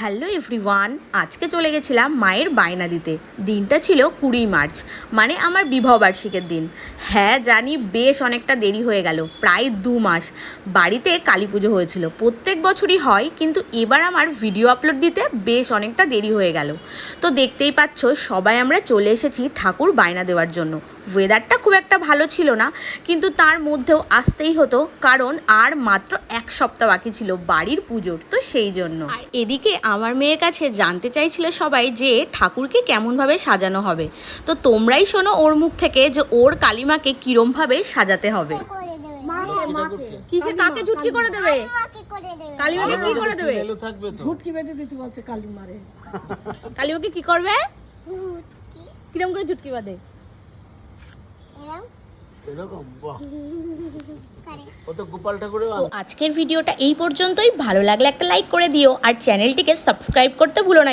Hello everyone, আজকে চলে গেছিলাম মায়ের বায়না দিতে। দিনটা ছিল কুড়ি মার্চ মানে আমার বিবাহবার্ষিকের দিন। হ্যাঁ জানি বেশ অনেকটা দেরি হয়ে গেল, প্রায় দু মাস। বাড়িতে কালী পুজো হয়েছিল, প্রত্যেক বছরই হয়, কিন্তু এবার আমার ভিডিও আপলোড দিতে বেশ অনেকটা দেরি হয়ে গেল। তো দেখতেই পাচ্ছ, সবাই আমরা চলে এসেছি ঠাকুর বায়না দেওয়ার জন্য। ওয়েদারটা খুব একটা ভালো ছিল না, কিন্তু তার মধ্যেও আসতেই হতো, কারণ আর মাত্র এক সপ্তাহ বাকি ছিল বাড়ির পুজোর, তো সেই জন্য। এদিকে আমার মেয়ের কাছে জানতে চাইছিল সবাই যে ঠাকুরকে কেমনভাবে সাজানো হবে। তো তোমরাই শোনো ওর মুখ থেকে যে ওর কালিমাকে কিরমভাবে সাজাতে হবে। কিসে? কাকে ঝুটকি করে দেবে? মাকে করে দেবে কালিমাকে কি করে দেবে? এলো থাকবে তো ঝুটকি বেঁধে দিতে বলছে কালী কালিমাকে কি করবে? কিরম করে ঝুটকি বাঁধে? এরকম? বাহ। আজকের ভিডিওটা এই পর্যন্তই। ভালো লাগলে একটা লাইক করে দিও। আর চ্যানেলটিকে সাবস্ক্রাইব করতে ভুলো না।